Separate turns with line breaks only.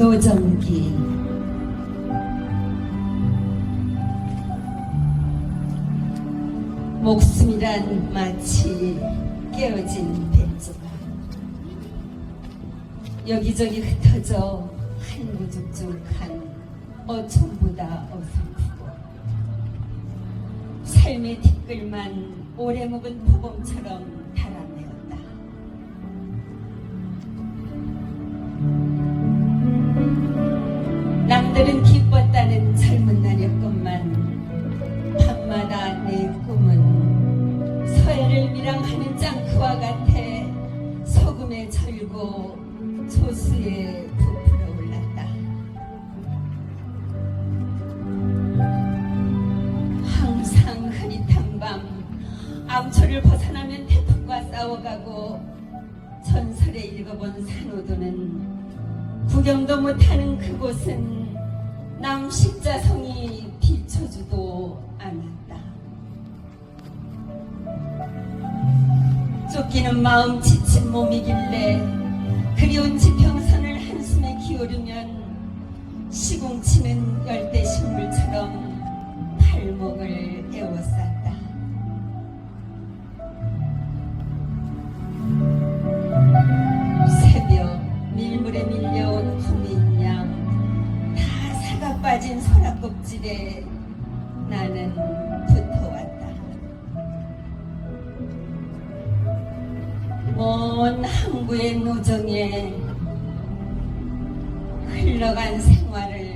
노정기 목숨이란 마치 깨어진 뱃조각 여기저기 흩어져 한구죽죽한 어촌보다 어설프고 삶의 티끌만 오래 묵은 포봉처럼 달아내었다. 짱크와 같아 소금에 절고 조수에 부풀어 올랐다. 항상 흐릿한 밤 암초를 벗어나면 태풍과 싸워가고 전설에 읽어본 산호도는 구경도 못하는 그곳은 남십자성이 비춰주도 않았다. 쫓기는 마음 지친 몸이길래 그리운 지평선을 한숨에 기울이면 시궁치는 열대 식물처럼 발목을 에워쌌다. 새벽 밀물에 밀려온 구민 양다 사가 빠진 소라껍질에 나는 붙 먼 항구의 노정에 흘러간 생활을